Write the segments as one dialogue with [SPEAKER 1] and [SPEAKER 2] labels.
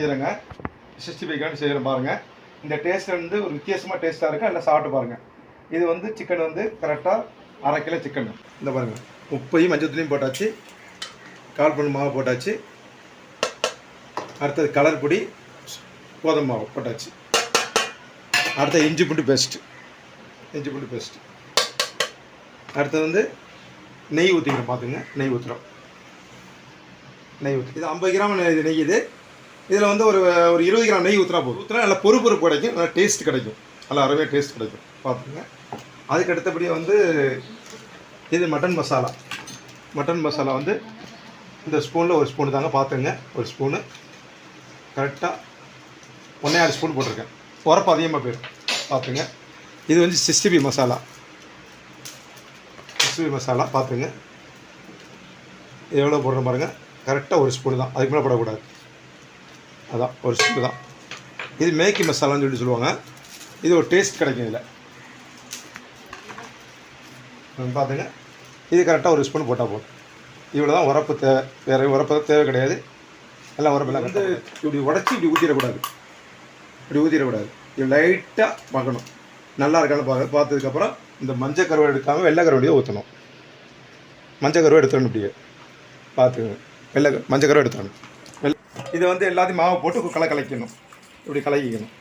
[SPEAKER 1] செய்கிறேங்க sixty five செய்கிறோம் பாருங்கள் இந்த டேஸ்ட் வந்து ஒரு வித்தியாசமாக டேஸ்ட்டாக இருக்கும் நல்லா சாப்பிட்டு பாருங்கள் இது வந்து சிக்கன் வந்து கரெக்டாக அரை கிலோ சிக்கன் இந்த பாருங்கள் உப்பையும் தூளையும் போட்டாச்சு. கால் பண்ணு மாவு போட்டாச்சு. அடுத்தது கலர் பொடி கோதுமை மாவு போட்டாச்சு. அடுத்தது இஞ்சி பூண்டு பேஸ்ட்டு இஞ்சி பூண்டு பேஸ்ட்டு அடுத்தது வந்து நெய் ஊற்றிக்கிறோம் பார்த்துங்க நெய் ஊற்றுறோம் நெய் ஊற்றி இது ஐம்பது கிராம் நெய் நெய் இது. இதில் வந்து ஒரு ஒரு இருபது கிராம் நெய் ஊற்றினா போதும். ஊற்றினா நல்லா பொறு பொறுப்பு கிடைக்கும். நல்லா டேஸ்ட் கிடைக்கும். நல்லா அருமையாக டேஸ்ட் கிடைக்கும். பார்த்துங்க அதுக்கு அடுத்தபடியாக வந்து இது மட்டன் மசாலா மட்டன் மசாலா வந்து இந்த ஸ்பூனில் ஒரு ஸ்பூன் தாங்க பார்த்துங்க ஒரு ஸ்பூனு கரெக்டாக ஒன்றே ஆறு ஸ்பூன் போட்டிருக்கேன். உரப்பு அதிகமாக போயிடும். பார்த்துங்க இது வந்து சிஸ்டிபி மசாலா சிஸ்டிபி மசாலா பார்த்துங்க எவ்வளோ போடுறோம் பாருங்கள் கரெக்டாக ஒரு ஸ்பூன் தான். அதுக்கு மேலே போடக்கூடாது. அதான் ஒரு ஸ்பூன் தான். இது மேக்கி மசாலான்னு சொல்லி சொல்லுவாங்க. இது ஒரு டேஸ்ட் கிடைக்கும் இதில். பார்த்துங்க இது கரெக்டாக ஒரு ஸ்பூன் போட்டால் போதும். இவ்வளோ தான் உரப்பு தேவை வேறு உரப்பு தேவை கிடையாது. எல்லாம் உரப்பெல்லாம் வந்து இப்படி உடச்சி இப்படி ஊற்றிடக்கூடாது இப்படி ஊற்றிடக்கூடாது இது லைட்டாக பார்க்கணும். நல்லா இருக்கான்னு பார்க்க பார்த்ததுக்கப்புறம் இந்த மஞ்சள் கருவை எடுக்காமல் வெள்ளை கருவடியை ஊற்றணும் மஞ்சள் கருவை எடுத்துடணும் இப்படியே. பார்த்துங்க வெள்ளை மஞ்சள் கருவை எடுத்துடணும். இதை வந்து எல்லாத்தையும் மாவு போட்டு கலை கலைக்கணும் இப்படி கலக்கிக்கணும்.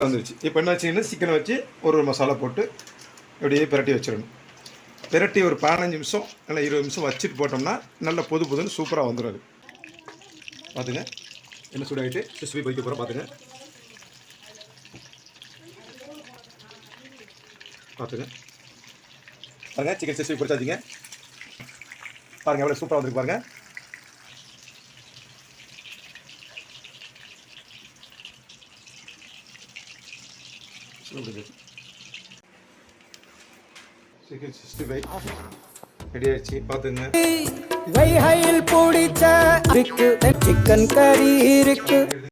[SPEAKER 1] வந்துருச்சு. இப்போ என்ன வச்சிங்கன்னா சிக்கனை வச்சு ஒரு ஒரு மசாலா போட்டு இப்படியே பிரட்டி வச்சிடணும். பிரட்டி ஒரு பதினஞ்சு நிமிஷம் இல்லை இருபது நிமிஷம் வச்சுட்டு போட்டோம்னா நல்ல பொது புதுன்னு சூப்பராக வந்துடும் பார்த்துங்க என்ன சூடாகிட்டு சிஸ்பி பைக்க போகிற பார்த்துங்க பார்த்துங்க பாருங்க சிக்கன் சிக்ஸ்டி பொரிச்சாச்சிங்க. பாருங்க எவ்வளோ சூப்பராக வந்துருக்கு பாருங்க. சிக்கன் சிக்ஸ்டி ஃபைவ் ரெடி ஆயிடுச்சு பார்த்துங்க
[SPEAKER 2] வைகையில் பிடிச்ச சிக்கன் கறி இருக்கு.